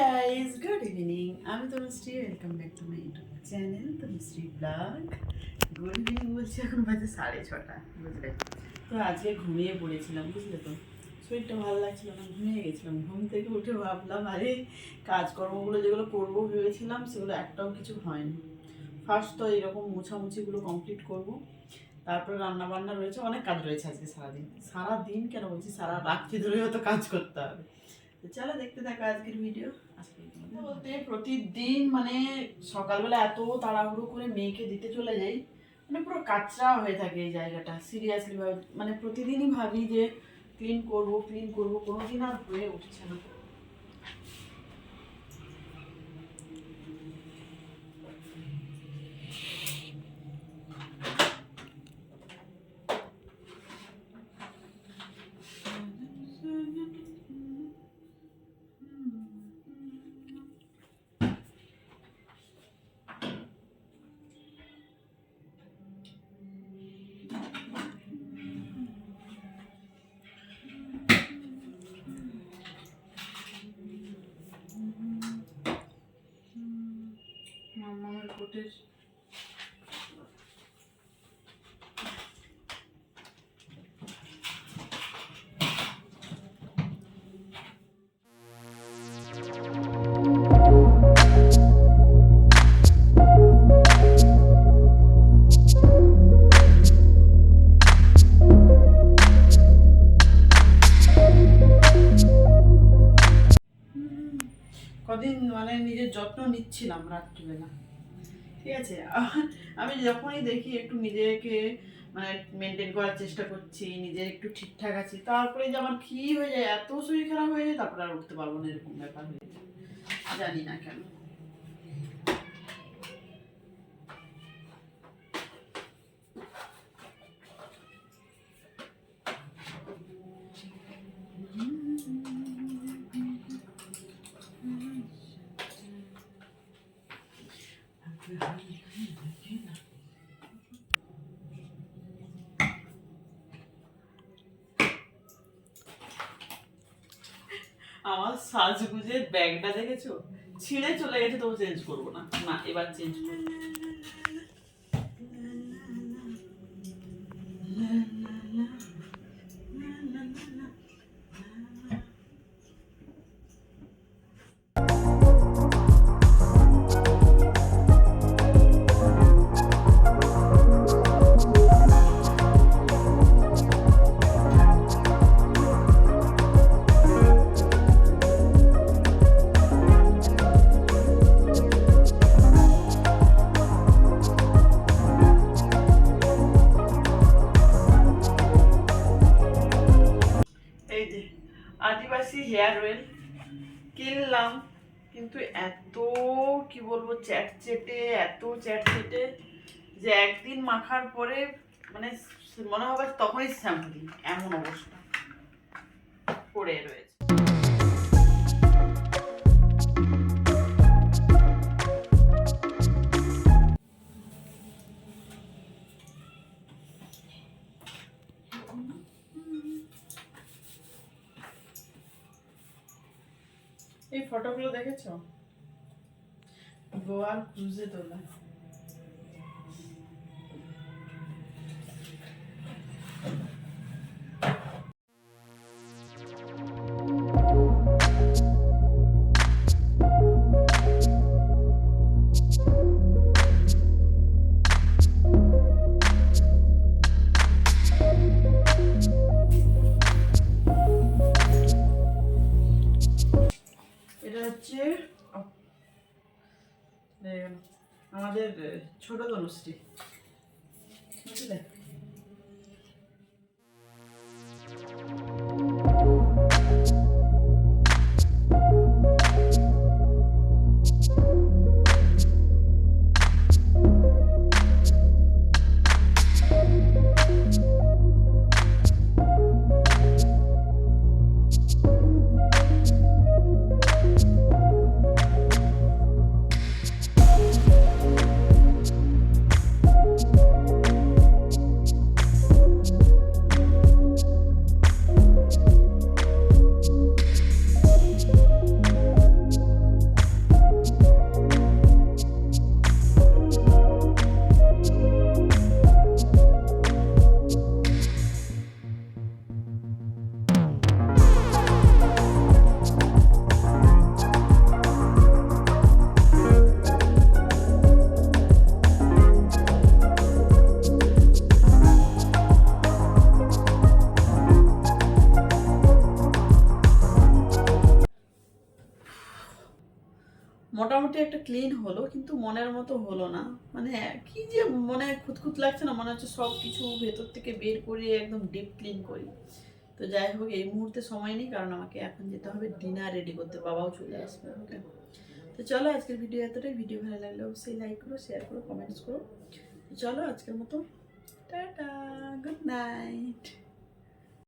Guys good evening আমি Tanushree welcome back to my YouTube channel Tanushree vlog good evening বলছি, এখন বাজে সাড়ে ছটা, বুঝলে? তো আজকে ঘুমিয়ে পড়েছিলাম, বুঝলে তো? শরীরটা ভালো লাগছিল না, ঘুমিয়ে গেছিলাম। ঘুম থেকে উঠে ভাবলাম, আরে, কাজকর্মগুলো যেগুলো করব ভেবেছিলাম, সেগুলো একটাও কিছু হয়নি। ফার্স্ট তো এরকম মোছামুছিগুলো কমপ্লিট করব। তারপরে রান্না বান্না রয়েছে, অনেক কাজ রয়েছে আজকে সারাদিন। সারাদিন কেন বলছি? সারা রাত্রি ধরেও তো কাজ করতে হবে। তো চলো দেখতে থাকো আজকের ভিডিও আজকে বলতে প্রতিদিন মানে সকালবেলা এত তাড়াহুড়ো করে মেয়েকে দিতে চলে যাই মানে পুরো কাঁচরা হয়ে থাকে এই জায়গাটা সিরিয়াসলি ভাবে মানে প্রতিদিনই ভাবি যে ক্লিন করব ক্লিন করব কোনোদিন আর হয়ে উঠছে না। মামার কদিন মানে নিজের যত্ন নিচ্ছিলাম রাত্রিবেলা। ঠিক আছে? আমি যখনই দেখি একটু নিজেকে মানে মেনটেন করার চেষ্টা করছি, নিজের একটু ঠিকঠাক আছি, তারপরে যে আমার কি হয়ে যায়, এত শরীর খারাপ হয়ে যায়, তারপরে আর উঠতে পারব না এরকম ব্যাপার হয়ে যায়। জানি না কেন। আমার সাজগুজের ব্যাগটা দেখেছ? ছিঁড়ে চলে গেছে, তবু চেঞ্জ করব না। না, এবার চেঞ্জ করব। হেয়ার অয়েল কিনলাম, কিন্তু এত, কি বলব চ্যাটচেটে এত চ্যাটচেটে যে একদিন মাখার পরে মানে মনে হবে তখনই শ্যাম্পু এমন অবস্থা। পড়ে রয়েছে। এই ফটোগুলো দেখেছ? গোয়ার ক্রুজে তোলা। হচ্ছে আমাদের ছোট তনুশ্রী বুঝলে? একটা ক্লিন হলো, কিন্তু মনের মতো হলো না। মানে কি যে মনে খুঁতখুত লাগছে না, মনে হচ্ছে সব কিছু ভেতর থেকে বের করে একদম ডিপ ক্লিন করি। তো যাই হোক, এই মুহূর্তে সময় নেই, কারণ আমাকে এখন যেতে হবে ডিনার রেডি করতে, বাবাও চলে আসবে ওকে তো চলো আজকের ভিডিও এতটাই। ভিডিও ভালো লাগলে অবশ্যই লাইক করো শেয়ার করো কমেন্টস করো। চলো আজকের মতো, টাটা গুড নাইট